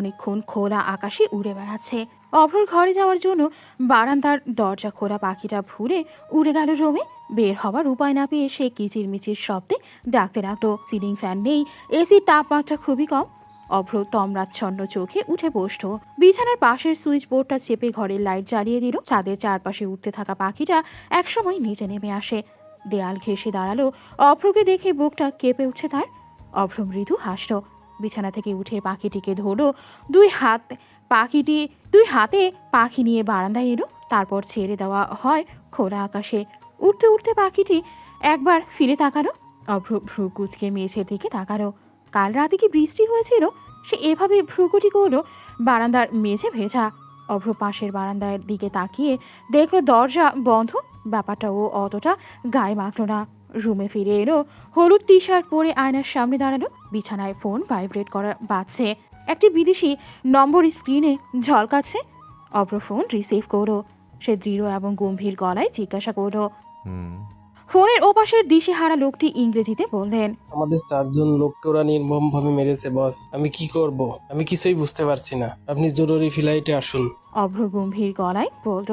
অনেকক্ষণ খোলা আকাশে উড়ে বেড়াচ্ছে। অভ্রর ঘরে যাওয়ার জন্য বারান্দার দরজা খোলা পাখিটা ভুলে উড়ে গেল রোমে। বের হবার উপায় না পেয়ে সে কিচিরমিচির শব্দে ডাকতে লাগল। সিলিং ফ্যান নেই এসির তাপমাত্রা খুবই কম। অভ্র তমরাচ্ছন্ন চোখে উঠে বসল। বিছানার পাশের সুইচ বোর্ডটা চেপে ঘরের লাইট জ্বালিয়ে দিল। ছাদের চারপাশে উঠতে থাকা পাখিটা একসময় নিচে নেমে আসে। দেয়াল ঘেঁষে দাঁড়াল। অভ্রকে দেখে বুকটা কেঁপে উঠছে তার। অভ্র মৃদু হাসল। বিছানা থেকে উঠে পাখিটিকে ধরলো। দুই হাত পাখিটি, দুই হাতে পাখি নিয়ে বারান্দায় এলো। তারপর ছেড়ে দেওয়া হয় খোলা আকাশে। উঠতে উঠতে পাখিটি একবার ফিরে তাকালো। অভ্র ভ্রু কুচকে মেঝের দিকে তাকালো। কাল রাতে কি বৃষ্টি হয়েছিল? সে এভাবে ভ্রুকুটি করল, বারান্দার মেঝে ভেজা। অভ্র পাশের বারান্দার দিকে তাকিয়ে দেখল দরজা বন্ধ। ব্যাপারটা ও অতটা গায়ে মাখলো না। রুমে ফিরে এলো হলুদ টি শার্ট পরে আয়নার সামনে দাঁড়াল বিছানায় ফোন ভাইব্রেট করা বাজছে। একটি বিদেশি নম্বর স্ক্রিনে ঝলকাচ্ছে অভ্র ফোন রিসিভ করো সে দৃঢ় এবং গম্ভীর গলায় জিজ্ঞাসা করল ফোনের ওপাশের দিশেহারা লোকটি ইংরেজিতে বললেন? আমাদের চারজন লোককে ওরা নির্মম ভাবে মেরেছে বস আমি কি করব? আমি কিছুই বুঝতে পারছি না। আপনি জরুরি ফ্লাইটে আসুন। অভ্র গম্ভীর গলায় বলল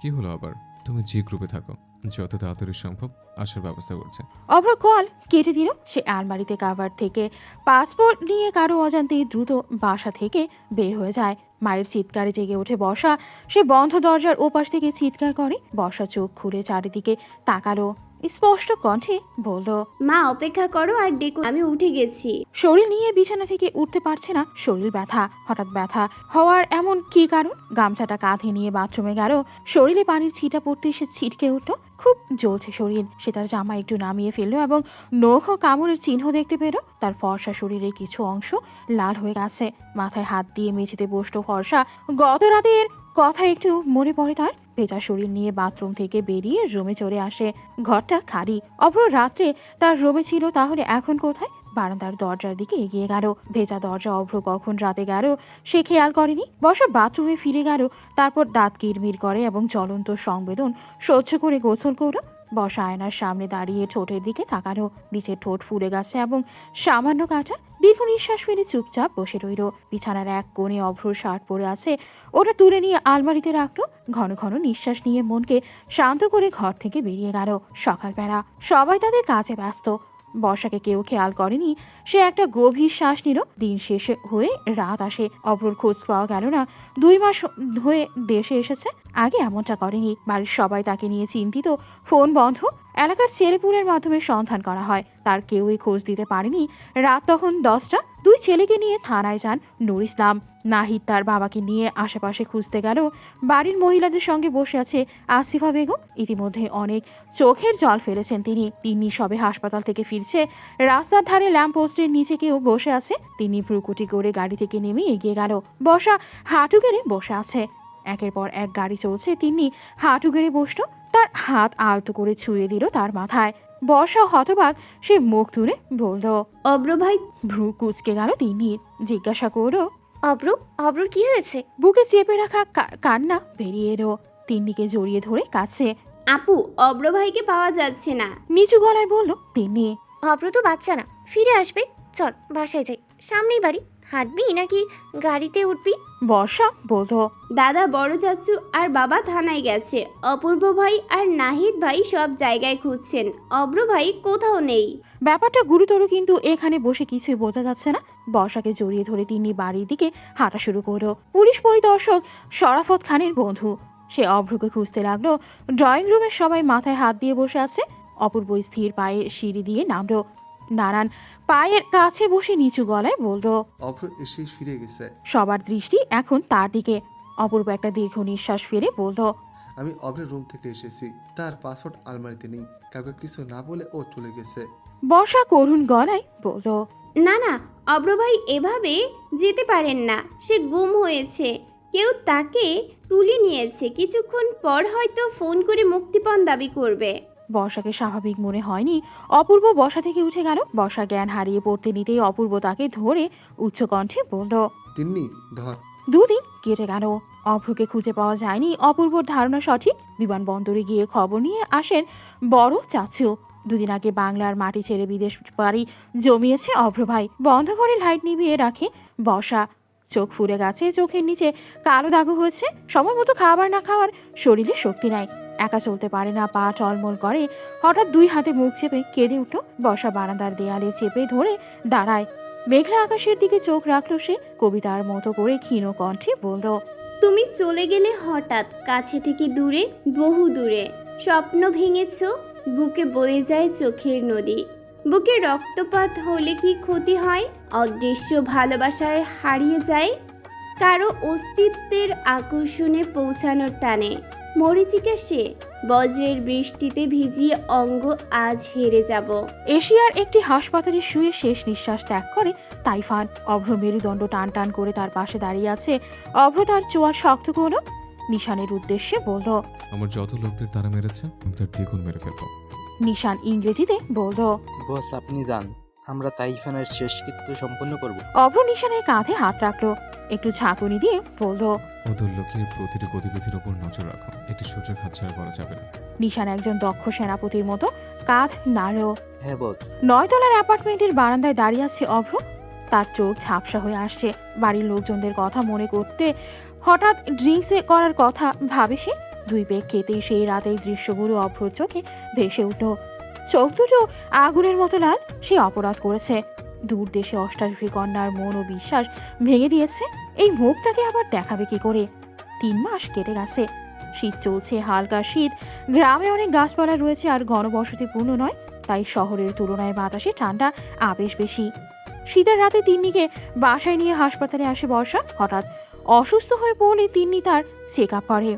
কি হলো আবার? তুমি জি গ্রুপে থাকো। যত তাড়াতাড়ি সম্ভব আসার ব্যবস্থা করছে। অভ্র কল কেটে দিল সে আলমারিতে কাভার থেকে। পাসপোর্ট নিয়ে কারও অজান্তেই দ্রুত বাসা থেকে বের হয়ে যায়। মায়ের চিৎকারে জেগে ওঠে বসা সে বন্ধ দরজার ওপাশ থেকে চিৎকার করে। বসা চোখ খুলে চারিদিকে তাকালো। স্পষ্ট কণ্ঠে বলল মা অপেক্ষা করো আর ডেকো আমি উঠে গেছি। শরীর নিয়ে বিছানা থেকে উঠতে পারছে না শরীর ব্যথা হঠাৎ ব্যথা হওয়ার এমন কি কারণ? গামছাটা কাঁধে নিয়ে বাথরুমে গেল শরীরে পানির ছিটা পড়তে সে ছিটকে উঠল খুব জ্বলছে শরীর। সে তার জামা একটু নামিয়ে ফেলল এবং নখ ও কামড়ের চিহ্ন দেখতে পেল তার ফর্সা শরীরের কিছু অংশ লাল হয়ে গেছে। মাথায় হাত দিয়ে মেঝেতে বসল ফর্সা। গত রাতের কথা একটু মনে পড়ে তার। ভেজা শরীর নিয়ে বাথরুম থেকে বেরিয়ে রুমে চলে আসে। ঘরটা খালি। অপর রাত্রে তার রুমে ছিল, তাহলে এখন কোথায়? বারান্দার দরজার দিকে এগিয়ে গেল। ভেজা দরজা অভ্র কখন রাতে গেল, সে খেয়াল করেনি। বসা বাথরুমে ফিরে গেল, তারপর দাঁত কিরমির করে এবং জ্বলন্ত সংবেদন সহ্য করে গোসল করল। বসা আয়নার সামনে দাঁড়িয়ে ঠোঁটের দিকে তাকালো। নিচের ঠোঁট ফুলে গেছে এবং সামান্য কাটা, দীর্ঘ নিঃশ্বাস ফেলে চুপচাপ বসে রইল। বিছানার এক কোণে অভ্র শার্ট পরে আছে। ওটা তুলে নিয়ে আলমারিতে রাখল। ঘন ঘন নিঃশ্বাস নিয়ে মনকে শান্ত করে ঘর থেকে বেরিয়ে গেল। সকালবেলা সবাই তাদের কাজে ব্যস্ত। বর্ষাকে কেউ খেয়াল করেনি। সে একটা গভীর শ্বাস নিল। দিন শেষে হয়ে রাত আসে। অপর খোঁজ পাওয়া গেল না। দুই মাস হয়ে দেশে এসেছে। আগে এমনটা করেনি। বাড়ির সবাই তাকে নিয়ে চিন্তিত। ফোন বন্ধ। এলাকার ছেলেপুলের মাধ্যমে সন্ধান করা হয়। তার কেউই খোঁজ দিতে পারেনি। রাত তখন দশটা। দুই ছেলেকে নিয়ে থানায় যান নুর ইসলাম নাহিদ তার বাবাকে নিয়ে আশেপাশে খুঁজতে গেল। বাড়ির মহিলাদের সঙ্গে বসে আছে আসিফা বেগম। ইতিমধ্যে অনেক চোখের জল ফেলেছেন তিনি। তিনি সবে হাসপাতাল থেকে ফিরছে। রাস্তার ধারে ল্যাম্প পোস্টের নিচে কেউ বসে আছে। তিনি ভ্রুকুটি করে গাড়ি থেকে নেমে এগিয়ে গেল। বসা হাঁটু গেড়ে বসে আছে। একের পর এক গাড়ি চলছে তিনি হাঁটু গেড়ে বসল তার হাত আলতো করে ছুঁয়ে দিল তার মাথায়। বর্ষা হতবাক সে মুখ তুলে বলল অব্র ভাই। ভ্রু কুচকে গেল তিনি জিজ্ঞাসা করল অব্রু অব্রুর কি হয়েছে? বুকে চেপে রাখা কা- কান্না বেরিয়ে এলো তিন্নিকে জড়িয়ে ধরে কাছে। আপু অব্র ভাইকে পাওয়া যাচ্ছে না। নিচু গলায় বলল তিন্নি। অব্রু তো বাচ্চা না ফিরে আসবে। চল বাসায় যাই সামনেই বাড়ি। হাঁটবি নাকি গাড়িতে উঠবি? বর্ষা বলল দাদা বড় চাচু আর বাবা থানায় গেছে। অপূর্ব ভাই আর নাহিদ ভাই সব জায়গায় খুঁজছেন। অব্র ভাই কোথাও নেই। ব্যাপারটা গুরুতর কিন্তু এখানে বসে কিছুই বোঝা যাচ্ছে না। বর্ষাকে জড়িয়ে ধরে তিনি বাড়ির দিকে হাঁটা শুরু করল। পুলিশ পরিদর্শক শরাফত খানের বন্ধু। সে অভ্রকে খুঁজতে লাগল। ড্রয়িং রুমের সবাই মাথায় হাত দিয়ে বসে আছে। অপূর্ব স্থির পায়ে সিঁড়ি দিয়ে নামলো। নানান পায়ের কাছে বসে নিচু গলায় বলল অভ্র এসে ফিরে গেছে। সবার দৃষ্টি এখন তার দিকে। অপূর্ব একটা দীর্ঘ নিঃশ্বাস ফেলে বলল আমি অভ্রের রুম থেকে এসেছি তার পাসপোর্ট আলমারিতে নেই কাউকে কিছু না বলে ও চলে গেছে। বর্ষা করুণ গলায় বলল না না অব্র ভাই এভাবে যেতে পারেন না সে গুম হয়েছে। কেউ তাকে তুলে নিয়েছে কিছুক্ষণ পর হয়তো ফোন করে মুক্তিপণ দাবি করবে। বর্ষাকে স্বাভাবিক মনে হয়নি। অপূর্ব বসা থেকে উঠে গেল। বর্ষা জ্ঞান হারিয়ে পড়তে নিতেই অপূর্ব তাকে ধরে উচ্চকণ্ঠে বলল তিন্নি ধর। দুদিন কেটে গেল। অভ্রকে খুঁজে পাওয়া যায়নি। অপূর্বর ধারণা সঠিক। বিমানবন্দরে গিয়ে খবর নিয়ে আসেন বড় চাচু। দুদিন আগে বাংলার মাটি ছেড়ে বিদেশ বাড়ি জমিয়েছে অভ্র ভাই। বন্ধ করে লাইট নিভিয়ে রাখে বসা চোখ ফুলে গেছে চোখের নিচে কালো দাগু হয়েছে। সময় মতো খাবার না খাওয়ার শরীরে শক্তি নাই। একা চলতে পারে না, পা টলমল করে। হঠাৎ দুই হাতে মুখ চেপে কেঁদে উঠল বসা বারান্দার দেয়ালে চেপে ধরে দাঁড়ায়। মেঘলা আকাশের দিকে চোখ রাখল সে, কবিতার মতো করে ক্ষীণ কণ্ঠে বলল, তুমি চলে গেলে হঠাৎ কাছে থেকে দূরে, বহু দূরে। স্বপ্ন ভেঙেছ, বুকে বয়ে যায় চোখের নদী। বুকে রক্তপাত হলে কি ক্ষতি হয়? অদৃশ্য ভালোবাসায় হারিয়ে যায়। কারও অস্তিত্বের আকর্ষণে পৌঁছানোর টানে। মরিচিকা সে বজ্রের বৃষ্টিতে ভিজিয়ে অঙ্গ আজ হেরে যাব। এশিয়ার একটি হাসপাতালে শুয়ে শেষ নিঃশ্বাস ত্যাগ করে তাইফান। অভ্র মেরুদণ্ড টান টান করে তার পাশে দাঁড়িয়ে আছে। অভ্র তার চোয়ার শক্ত করল। নিশানের উদ্দেশ্যে বলল আমার যত লোকদের তারা মেরেছে আমি তার দ্বিগুণ মেরে ফেলব। নিশান ইংরেজিতে বলল বস আপনি যান। আমরা তাইফানের শেষকৃত্য সম্পন্ন করব। অভ্র নিশানের কাঁধে হাত রাখল। একটু ঝাঁকুনি দিয়ে বলল ওদের লোকের প্রতিটি গতিবিধির ওপর নজর রাখো। একটি সুযোগ হাতছাড়া করা যাবে না। নিশান একজন দক্ষ সেনাপতির মতো কাঁধ নাড়ল। হ্যাঁ বস। নয়তলার অ্যাপার্টমেন্টের বারান্দায় দাঁড়িয়ে আছে অভ্র। তার চোখ ঝাপসা হয়ে আসছে। বাড়ির লোকজনদের কথা মনে করতে হঠাৎ ড্রিঙ্কসে করার কথা ভাবে সে। দুই পেক খেতেই সেই রাতের দৃশ্যগুলো অভ্রর চোখে ভেসে উঠল। চোখ দুটো আগুনের মতো লাল সে অপরাধ করেছে। দূর দেশে অষ্টাদশী কন্যার মন ও বিশ্বাস ভেঙে দিয়েছে, এই মুখটাকে আবার দেখাবে কি করে? তিন মাস কেটে গেছে। শীত চলছে, হালকা শীত। গ্রামে অনেক গাছপালা রয়েছে আর ঘনবসতিপূর্ণ নয়, তাই শহরের তুলনায় বাতাসে ঠান্ডা আবেশ বেশি। শীতের রাতে তিন্নিকে বাসায় নিয়ে হাসপাতালে আসে বর্ষা। হঠাৎ অসুস্থ হয়ে পড়লে তিন্নি তার চেক আপ করে।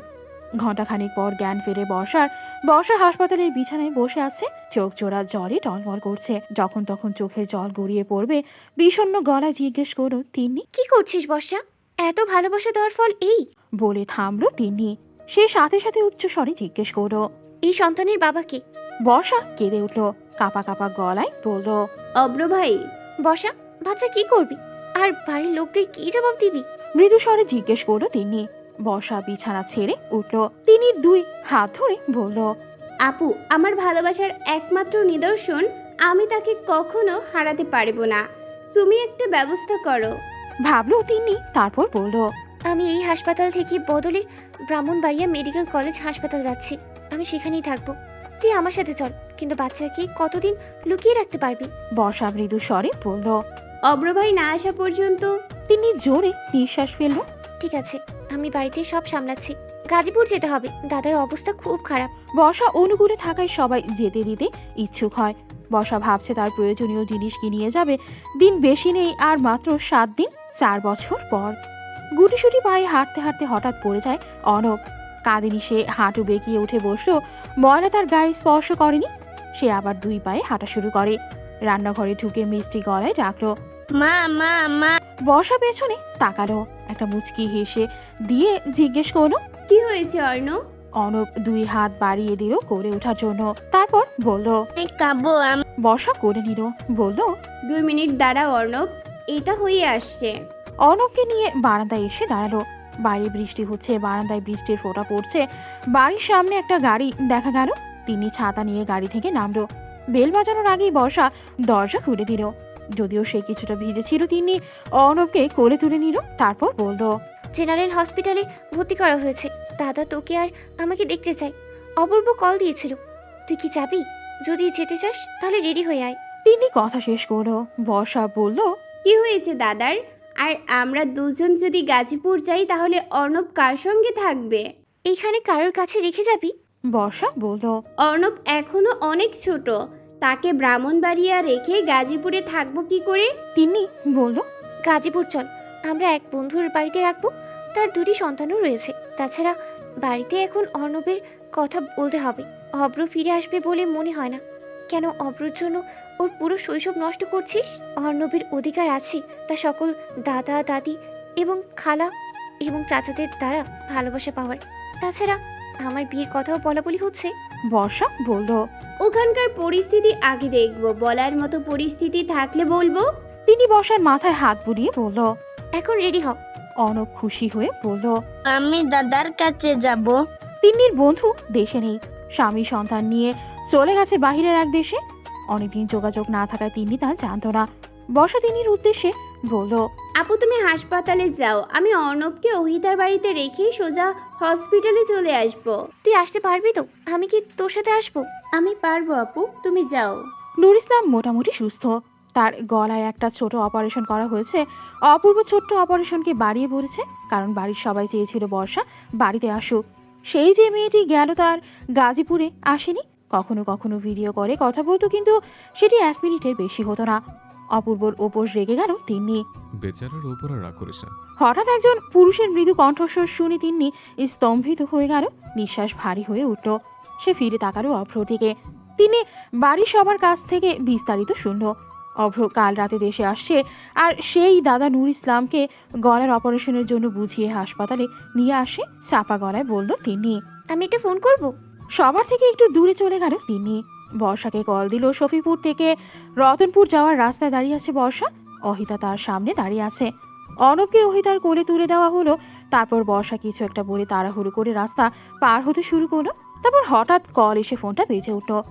ঘণ্টাখানিক পর জ্ঞান ফেরে বর্ষার বর্ষা হাসপাতালের বিছানায় বসে আছে চোখ জোড়া জলে টলমল করছে। যখন তখন চোখের জল গড়িয়ে পড়বে বিষণ্ণ গলায় জিজ্ঞেস করো তিন্নি? কি করছিস বর্ষা? এত ভালোবাসা দেওয়ার ফল এই? বলে থামলো তিন্নি। সে সাথে সাথে উচ্চ স্বরে জিজ্ঞেস করো এই সন্তানের বাবাকে? বর্ষা কেঁদে উঠল কাপা কাপা গলায় বলল অব্র ভাই। বর্ষা বাচ্চা কি করবি? আর বাড়ির লোকদের কি জবাব দিবি? মৃদু স্বরে জিজ্ঞেস করল তিনি বর্ষা বিছানা ছেড়ে উঠল। তিনি দুই হাত ধরে বলল আপু আমার ভালোবাসার একমাত্র নিদর্শন আমি তাকে কখনো হারাতে পারব না। তুমি একটা ব্যবস্থা করো। ভাবলো তিনি তারপর বলল আমি এই হাসপাতাল থেকে বদলে ব্রাহ্মণবাড়িয়া মেডিকেল কলেজ হাসপাতাল যাচ্ছি। আমি সেখানেই থাকব। তুই আমার সাথে চল কিন্তু বাচ্চাকে কতদিন লুকিয়ে রাখতে পারবি? বর্ষা মৃদু স্বরে বলল অব্র ভাই না আসা পর্যন্ত? তিনি জোরে নিঃশ্বাস ফেলল। ঠিক আছে আমি বাড়িতে সব সামলাচ্ছি। গাজীপুর যেতে হবে। দাদার অবস্থা খুব খারাপ। বর্ষা অনুকূলে থাকায় সবাই যেতে দিতে ইচ্ছুক হয়। বর্ষা ভাবছে তার প্রয়োজনীয় জিনিস কিনিয়ে যাবে। দিন বেশি নেই আর মাত্র সাত দিন, চার বছর পর। গুটিসুটি পায়ে হাঁটতে হাঁটতে হঠাৎ পড়ে যায় অনব। কাঁদিনি সে, হাঁটু বেঁকিয়ে উঠে বসল। ময়লা তার গায়ে স্পর্শ করেনি। সে আবার দুই পায়ে হাঁটা শুরু করে। রান্নাঘরে ঢুকে মিষ্টি গলায় ডাকলো মা মা মা। বর্ষা পেছনে তাকালো একটা মুচকি হেসে দিয়ে জিজ্ঞেস করল কি হয়েছে অর্ণ অনব দুই হাত বাড়িয়ে দিল করে ওঠার জন্য। তারপর বলল আমি কাবো বর্ষা করে নিল বলল দুই মিনিট দাঁড়া অর্ণব। এটা হয়ে আসছে। অর্ণবকে নিয়ে বারান্দায় এসে দাঁড়াল। বাইরে বৃষ্টি হচ্ছে বারান্দায় বৃষ্টির ফোঁটা পড়ছে। বাড়ির সামনে একটা গাড়ি দেখা গেল। তিনি ছাতা নিয়ে গাড়ি থেকে নামলো। বেল বাজানোর আগেই বর্ষা দরজা খুলে দিল। যদিও সে কিছুটা ভিজে ছিল তিনি অর্ণবকে কোলে তুলে নিল তারপর বলল জেনারেল হসপিটালে ভর্তি করা হয়েছে। দাদা তোকে আর আমাকে দেখতে চাই অপূর্ব কল দিয়েছিল। তুই কি যাবি? যদি যেতে চাস তাহলে রেডি হয়ে আয়। তিনি কথা শেষ করল। বর্ষা বলল কি হয়েছে দাদার? আর আমরা দুজন যদি গাজীপুর যাই তাহলে অর্ণব কার সঙ্গে থাকবে? এখানে কারোর কাছে রেখে যাবি? বর্ষা বলল অর্ণব এখনও অনেক ছোট। তাকে ব্রাহ্মণবাড়িয়া রেখে গাজীপুরে থাকব কি করে? তিনি বলল গাজীপুর চল, আমরা এক বন্ধুর বাড়িতে রাখব, তার দুটি সন্তানও রয়েছে। তাছাড়া বাড়িতে এখন অর্ণবের কথা বলতে হবে, অব্র ফিরে আসবে বলে মনে হয় না। কেন অব্রর জন্য ওর পুরো শৈশব নষ্ট করছিস? অর্ণবের অধিকার আছে, তা সকল দাদা, দাদি এবং খালা এবং চাচাদের দ্বারা ভালোবাসা পাওয়ার। তাছাড়া আমার বিয়ের কথাও বলা বলি হচ্ছে। বর্ষা বলল ওখানকার পরিস্থিতি আগে দেখব বলার মতো পরিস্থিতি থাকলে বলব। তিনি বর্ষার মাথায় হাত বুলিয়ে বলল এখন রেডি হ। অনব খুশি হয়ে বলল আমি দাদার কাছে যাব। তিন্নির বন্ধু দেশে নেই। স্বামী সন্তান নিয়ে চলে গেছে বাহিরের এক দেশে। অনেকদিন যোগাযোগ না থাকায় তিনি তা জানতো না। বর্ষা তিনির উদ্দেশ্যে বলল আপু তুমি হাসপাতালে যাও। আমি অর্ণবকে অহিতার বাড়িতে রেখে সোজা হসপিটালে চলে আসব। তুই আসতে পারবি তো? আমি কি তোর সাথে আসব? আমি পারব আপু তুমি যাও। নুর ইসলাম মোটামুটি সুস্থ। তার গলায় একটা ছোট অপারেশন করা হয়েছে। অপূর্ব ছোট্ট অপারেশনকে বাড়িয়ে বলেছে কারণ বাড়ির সবাই চেয়েছিল বর্ষা বাড়িতে আসুক। সেই যে মেয়েটি গেল তার গাজীপুরে আসেনি। কখনো কখনো ভিডিও করে কথা বলতো কিন্তু সেটি এক মিনিটের বেশি হতো না। অপূর্বর ওপর রেগে গেল তিন্নি। বেচারার ওপর আর রাগ করিস না। হঠাৎ একজন পুরুষের মৃদু কণ্ঠস্বর শুনে তিন্নি স্তম্ভিত হয়ে গেল নিঃশ্বাস ভারী হয়ে উঠল। সে ফিরে তাকালো অভ্র দিকে তিনি বাড়ির সবার কাছ থেকে বিস্তারিত শুনল। অভ্র কাল রাতে দেশে আসছে আর সেই দাদা নূর ইসলামকে গলার অপারেশনের জন্য বুঝিয়ে হাসপাতালে নিয়ে আসে চাপা গলায় বলল তিনি আমি একটা ফোন করব? সবার থেকে একটু দূরে চলে গেল তিনি বর্ষাকে কল দিল শফিপুর থেকে। রতনপুর যাওয়ার রাস্তায় দাঁড়িয়ে আছে বর্ষা। অহিতা তার সামনে দাঁড়িয়ে আছে। অনবকে অহিতার কোলে তুলে দেওয়া হলো। তারপর বর্ষা কিছু একটা বলে তাড়াহুড়ো করে রাস্তা পার হতে শুরু করল। তারপর হঠাৎ কল এসে ফোনটা বেজে উঠল।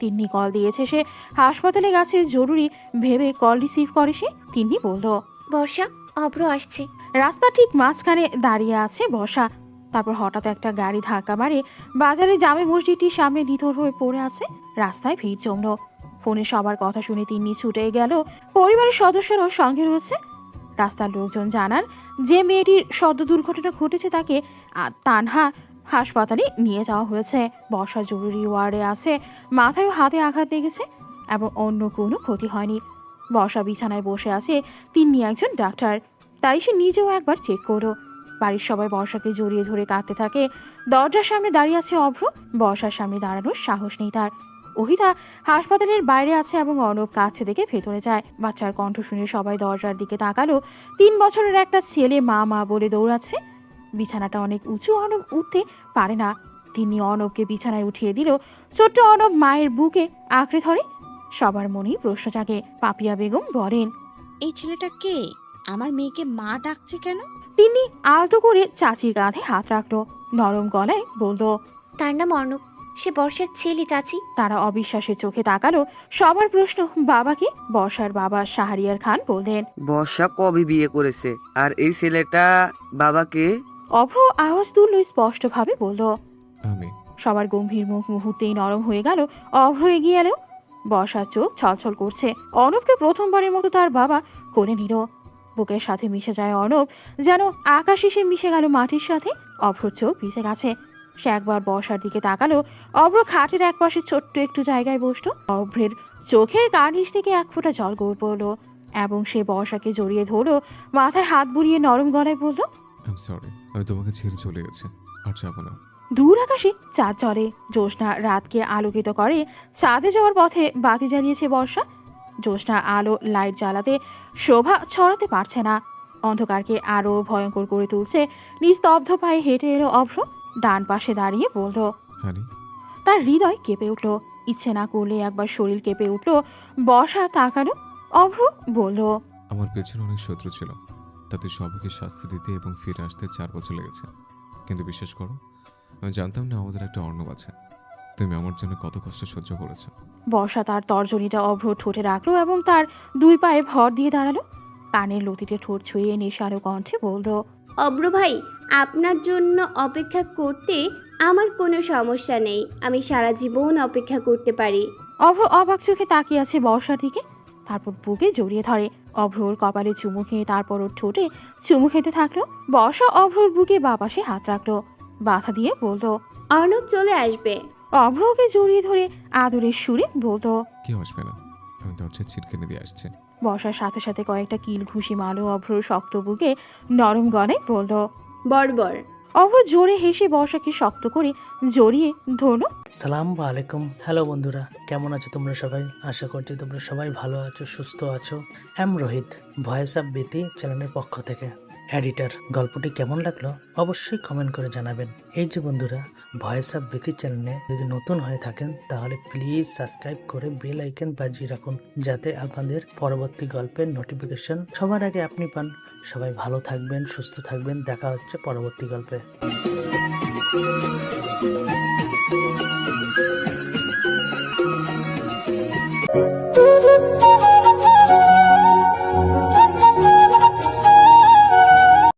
তিন্নি কল দিয়েছে সে। হাসপাতালে গেছে জরুরি ভেবে কল রিসিভ করে সে। তিন্নি বলল বর্ষা অব্র আসছে। রাস্তা ঠিক মাঝখানে দাঁড়িয়ে আছে বসা তারপর হঠাৎ একটা গাড়ি ধাক্কা মারে বাজারে জামে মসজিদটির সামনে নিথর হয়ে পড়ে আছে রাস্তায় ভিড় জমল। ফোনে সবার কথা শুনে তিনি ছুটে গেল। পরিবারের সদস্যরাও সঙ্গে রয়েছে। রাস্তার লোকজন জানান, যে মেয়েটির সদ্য দুর্ঘটনা ঘটেছে তাকে তানহা হাসপাতালে নিয়ে যাওয়া হয়েছে। বর্ষা জরুরি ওয়ার্ডে আছে, মাথায় হাতে আঘাত লেগেছে এবং অন্য কোনো ক্ষতি হয়নি। বর্ষা বিছানায় বসে আছে তিনি একজন ডাক্তার, তাই সে নিজেও একবার চেক করো বাড়ির সবাই বর্ষাকে জড়িয়ে ধরে কাঁদতে থাকে। দরজার সামনে দাঁড়িয়ে আছে অভ্র। বর্ষার সামনে দাঁড়ানোর সাহস নেই তার। অহিতা হাসপাতালের বাইরে আছে এবং অর্ণব কাছে দেখে ভেতরে যায়। বাচ্চার কণ্ঠ শুনে সবাই দরজার দিকে তাকালো। তিন বছরের একটা ছেলে মা মা বলে দৌড়াচ্ছে। বিছানাটা অনেক উঁচু। অর্ণব উঠতে পারে না। তিনি অর্ণবকে বিছানায় উঠিয়ে দিল। ছোট্ট অর্ণব মায়ের বুকে আঁকড়ে ধরে। সবার মনেই প্রশ্ন জাগে। পাপিয়া বেগম বলেন, এই ছেলেটা কে? আমার মেয়েকে মা ডাকছে কেন? তিনি আলতো করে চাচির কাঁধে হাত রাখল। নরম গলায় বলল তার নাম অর্ণব। সে বর্ষার ছেলে চাচি। তারা অবিশ্বাসের চোখে তাকালো। সবার প্রশ্ন বাবাকে? বর্ষার বাবা শাহরিয়ার খান বললেন বর্ষা কবে বিয়ে করেছে? আর এই ছেলেটা বাবাকে? অভ্র আওয়াজ তুলল স্পষ্টভাবে বলল আমি। সবার গম্ভীর মুখ মুহূর্তেই নরম হয়ে গেল। অভ্র এগিয়ে এলো। বর্ষার চোখ ছলছল করছে। অর্ণবকে প্রথমবারের মতো তার বাবা করে নিল। বুকের সাথে মিশে যায় অর্ণব যেন আকাশ এসে মিশে গেল মাটির সাথে। অভ্র চোখ ভিজে গেছে। সে একবার বর্ষার দিকে তাকালো। অভ্র খাটের এক পাশে ছোট্ট একটু জায়গায় বসল। অভ্রের চোখের কার্নিশ থেকে এক ফোঁটা জল গড় পড়ল এবং সে বর্ষাকে জড়িয়ে ধরলো মাথায় হাত বুলিয়ে নরম গলায় বলল সরি আমি তোমাকে ছেড়ে চলে গেছি। আর যাব না। দূর আকাশে চাঁদ চলে জ্যোৎস্না রাতকে আলোকিত করে। চাঁদে যাওয়ার পথে বাতি জ্বালিয়েছে বর্ষা। জ্যোৎস্না আলো লাইট জ্বালাতে শোভা ছড়াতে পারছে না। অন্ধকারকে আরও ভয়ঙ্কর করে তুলছে। নিস্তব্ধ পায়ে হেঁটে এলো অভ্র ডান পাশে দাঁড়িয়ে বলল হানি। তার হৃদয় কেঁপে উঠল। ইচ্ছে না করলে একবার শরীর কেঁপে উঠল। বসা তাকালো অভ্র বলল আমার পেছনে অনেক শত্রু ছিল। তাতে সবাইকে শাস্তি দিতে এবং ফিরে আসতে চার বছর লেগেছে। কিন্তু বিশ্বাস করো আমি জানতাম না আমাদের একটা অর্ণব আছে। তুমি আমার জন্য কত কষ্ট সহ্য করেছ। বর্ষা তার তর্জনীটা অভ্র ঠোঁটে রাখল এবং তার দুই পায়ে ভর দিয়ে দাঁড়াল। কানের লতিতে ঠোঁট ছুঁয়ে নেশারো কণ্ঠে বলল অব্র ভাই আপনার জন্য অপেক্ষা করতে আমার কোনো সমস্যা নেই। আমি সারা জীবন অপেক্ষা করতে পারি। অভ্র অবাক চোখে তাকিয়ে আছে বর্ষার দিকে। তারপর বুকে জড়িয়ে ধরে। অভ্রর কপালে চুমু খেয়ে তারপর ওর ঠোঁটে চুমু খেতে থাকল। বর্ষা অভ্রর বুকে বাপাশে হাত রাখল। বাধা দিয়ে বলতো অর্ণব চলে আসবে। অভ্রকে জড়িয়ে ধরে আদরের সুরে বলতো কেউ আসবে না। আমি দরজায় ছিটকেনে দিয়ে আসছে। বর্ষার সাথে সাথে কয়েকটা কিল ঘুষি মারলো অভ্রর শক্ত বুকে নরম গলায় বলতো বর্বর অভ্র জোরে হেসে বর্ষাকে শক্ত করে জড়িয়ে ধরলো। সালাম আলাইকুম। হ্যালো বন্ধুরা কেমন আছো তোমরা সবাই? আশা করছি তোমরা সবাই ভালো আছো সুস্থ আছো। এম রোহিত ভয়েস অফ বিতি চ্যানেলের পক্ষ থেকে। এডিটর গল্পটি কেমন লাগল অবশ্যই কমেন্ট করে জানাবেন। এই যে বন্ধুরা ভয়েস অফ বিতি চ্যানেলে যদি নতুন হয়ে থাকেন, তাহলে প্লিজ সাবস্ক্রাইব করে বেল আইকন বাজিয়ে রাখুন, যাতে আপনাদের পরবর্তী গল্পের নোটিফিকেশন সবার আগে আপনি পান। সবাই ভালো থাকবেন, সুস্থ থাকবেন, দেখা হচ্ছে পরবর্তী গল্পে।